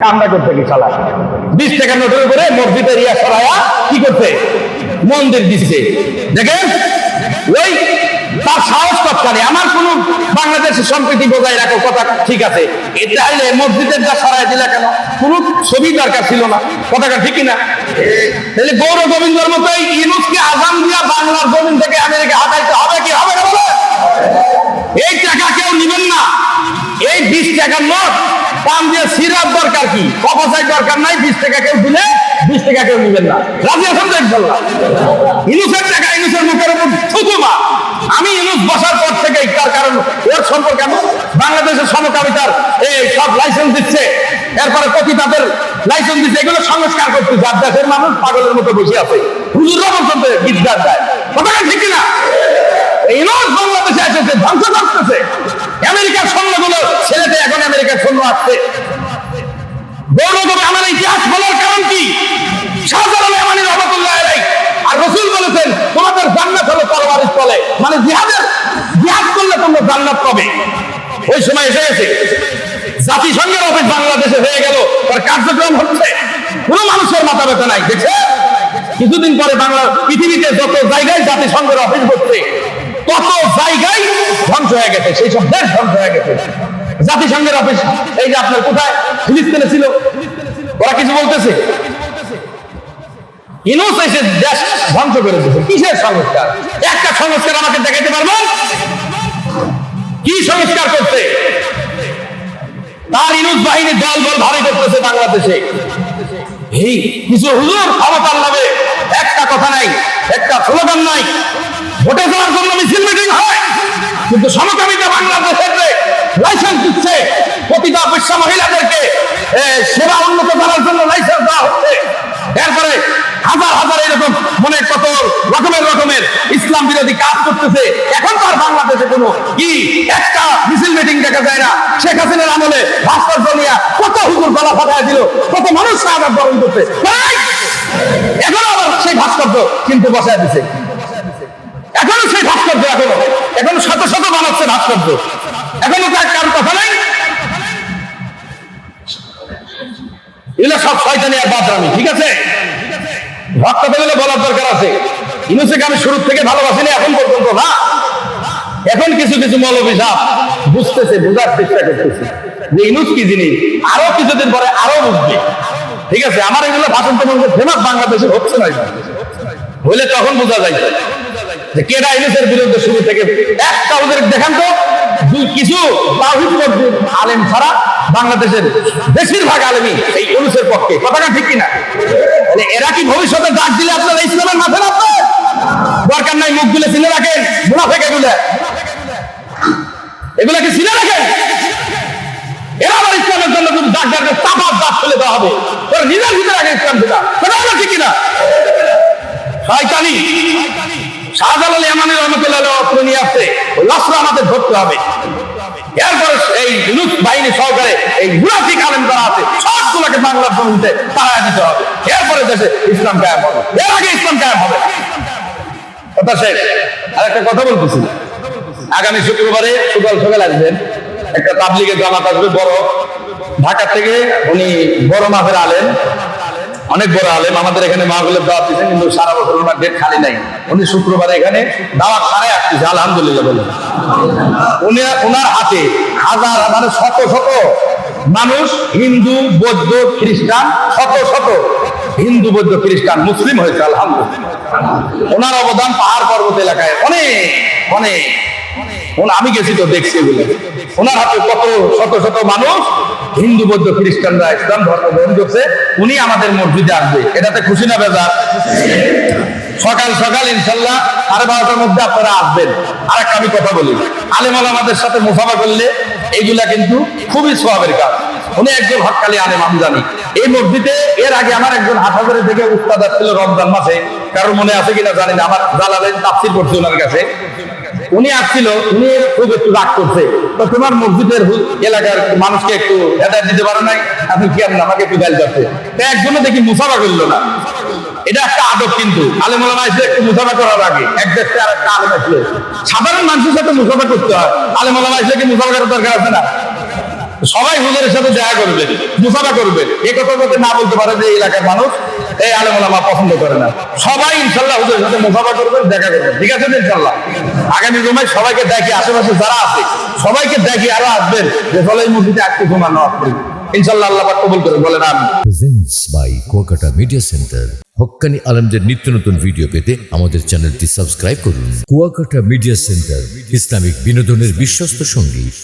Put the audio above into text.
কামটা করতে কি বিশ টাকা নোটের উপরে মসজিদের ইয়া সরায়া কি করছে? মন্দির দিচ্ছে দেখেন? ওই তার সাহস করতে আমার কোন বাংলাদেশের সম্প্রীতি বজায় রাখো কথা ঠিক আছে। এটা মসজিদের যা সরাই দিলা কেন? কোন ছবি দরকার ছিল না। কথাটা ঠিকই না তাহলে গৌর গোবিন্দর মতো ইউনুসকে কপাসাই দরকার নাই, বিশ টাকা কেউ দিলে বিশ টাকা কেউ নিবেন না। রাজি আছেন তো ইনশাল্লাহ? টাকা ইনুসের মুখের উপর থুতুমা আমি ইনুস বসার পর থেকে তার কারণ, ওর সম্পর্কে আমি বাংলাদেশের সমকামিতার এই সব লাইসেন্স দিচ্ছে। এরপরে পতিতাদের লাইসেন্স দিচ্ছে। এগুলো সংস্কার করতে যার দেশের মানুষ পাগলের মতো বসে আছে। হুজুররা পর্যন্ত বিদ্যার দেয়। কথাটা ঠিক না লোক বাংলাদেশে এসেছে, ধ্বংস করতেছে। আমেরিকার সৈন্যগুলো ছেলেতে এখন আমেরিকার সৈন্য আসছে। কি? আর হলো মানে সময় বাংলাদেশে হয়ে গেল। তার কার্যক্রম হচ্ছে, কোনো মানুষের কিছুদিন পরে বাংলা, পৃথিবীতে যত জায়গায় জাতিসংঘের অফিস করছে তত জায়গায় ধ্বংস হয়ে গেছে। সেই সব দেশ ধ্বংস হয়ে গেছে। জাতিসংঘের অফিস এই যে আপনার কোথায়? ফিলিস্তিনে ছিল। ওরা কিছু বলতেছে? দেশ ধ্বংস করে কিসের সংস্কার? একটা সংস্কার আমাকে পারবেন কি সংস্কার করছে? তার ইনুস বাহিনী দল বল ভারী করতেছে বাংলাদেশে। এই, কিছু হুজুর ক্ষমতার নামে একটা কথা নাই, একটা স্লোগান নাই। ভোটে কিন্তু সমকামিতা বাংলাদেশের লাইসেন্স দিচ্ছে প্রতিটা বিশ্ব মহিলাদেরকে সেবা উন্নত করার জন্য লাইসেন্স দেওয়া হচ্ছে। এরপরে হাজার হাজার এরকম মনে কত রকমের রকমের ইসলাম বিরোধী কাজ করতেছে। এখন তো আর বাংলাদেশে কোনো কি একটা মিছিল মিটিং দেখা যায় না। শেখ হাসিনার আমলে ভাস্কর্য নিয়ে কত হুজুর গলা ফাটায় দিল, কত মানুষ শাহাদ বরণ করতে! এখনও আবার সেই ভাস্কর্য কিন্তু বসায় দিছে। এখনও সেই ভাস্কর্য এখনও এখনও শত শত বানাচ্ছে ভাস্কর্য এখনও তার কারোর কথা নাই। এগুলো সব শয়তানি আর বাদরামি, ঠিক আছে? ভক্ত গেলে বলার দরকার আছে। ইনুসেকে আমি শুরু থেকে ভালোবাসিনি, এখন পর্যন্ত না। এখন কিছু কিছু মৌলবী সাহ বুঝতেছে, বোঝার চেষ্টা করতেছে যে ইনুস কি জিনিস আরও কিছুদিন পরে আরও বুঝবে। ঠিক আছে? আমার এগুলো ভাষণ তো মনে ফেমাস বাংলাদেশে হচ্ছে না। হইলে তখন বোঝা যায়। কেডা ইনুসের বিরুদ্ধে শুরু থেকে একটা ওদের দেখান তো। দুই কিছু তাওহীদ আলেম ছাড়া বাংলাদেশের বেশিরভাগ আলেমী এই ইনুসের পক্ষে। কথাটা ঠিক কিনা? তাহলে এরা কি ভবিষ্যতে ডাক দিলে আপনারা ইসলামের মাথায় রাখবেন দরকার নাই মুখগুলো চিনে রাখেন। মুনাফেক এগুলো। এগুলা কি চিনে রাখেন? ধরতে হবে। এরপরে এই লুট বাহিনী সহকারে এই মুনাফিক আলেম যারা আছে, সবগুলোকে বাংলার জমিতে তাড়ায় দিতে হবে। এরপরে দেশে ইসলাম কায়েম হবে। এর আগে ইসলাম কায়েম হবে। কথা শেষ? আর একটা কথা বলতেছি। আগামী শুক্রবারে সকাল সকাল আসবেন। একটা তাবলিগের জামাত আসবে বড়। ঢাকা থেকে উনি বড় মাফের আলেন অনেক বড় আলেম আমাদের এখানে মাহগুলের দাওয়াত কিন্তু সারা বছর ওনার ডেট খালি নাই। উনি শুক্রবার এখানে দাওয়াত সারাই আসতেছে, আলহামদুলিল্লাহ বলে। উনি ওনার হাতে হাজার মানে শত শত মানুষ, হিন্দু, বৌদ্ধ, খ্রিস্টান, শত শত হিন্দু, বৌদ্ধ, খ্রিস্টান, মুসলিম হয়েছে, আলহামদুলিল্লাহ। ওনার অবদান পাহাড় পর্বত এলাকায় অনেক অনেক। আমি গেছি তো দেখছি এগুলো। ওনার হাতে কত, শত শত মানুষ, হিন্দু, বৌদ্ধ, খ্রিস্টানরা, ইসলাম, ধর্ম গ্রহণ করছে, উনি আমাদের মসজিদে আসবে। এটাতে খুশি না বেজার? সকাল সকাল ইনশাল্লাহ সাড়ে বারোটার মধ্যে আপনারা আসবেন। আর একটা আমি কথা বলি। আলেমাল আমাদের সাথে মুসাফা করলে এইগুলা কিন্তু খুবই সোয়াবের কাজ। উনি একজন হকালি আলেম, আমি জানি। এই মসজিদে এর আগে আমার একজন হাফাজারে থেকে উস্তাদ আসছিল রমজান মাসে। কারোর মনে আছে কিনা জানি না, আমার জালালেন তাফসির করছে ওনার কাছে। উনি আসছিল, উনি খুব একটু রাগ করছে। তো তোমার মসজিদের এলাকার মানুষকে একটু হেদায়ত দিতে পারো নাই? আপনি কি আপনি আমাকে একটু যাচ্ছে তো একজনে দেখি মুসাফা করল না। এটা একটা আদব কিন্তু। আলেম ওলামা একটু মুসাফা করার আগে এক দেশ আর একটা আলেম আসলে। সাধারণ মানুষের সাথে মুসাফা করতে হয়। আলেম ওলামা কি মুসাফা করার দরকার আছে না? সবাই হুজুরের সাথে দেখা করবেন, মুসাফা করবেন। এ কথা যাতে না বলতে পারে যে এলাকার মানুষ। এই আলেম পছন্দ করে না। সবাই ইনশাল্লাহ হুজুরের সাথে মুসাফা করবেন, দেখা করবেন। ঠিক আছে ইনশাল্লাহ? আগামী জমায় সবাইকে দেখি আশেপাশে যারা আছে, সবাইকে দেখি আরও আসবেন যে ফলে এই মসজিদে আজকে জমা নেওয়া করি ইনশাল্লাহ আল্লাহ কবুল করে বলেন আমি presents by Kuakata media centre আলমদের নিত্য নতুন ভিডিও পেতে আমাদের চ্যানেলটি সাবস্ক্রাইব করুন। কুয়াকাটা মিডিয়া সেন্টার ইসলামিক বিনোদনের বিশ্বস্ত সঙ্গী।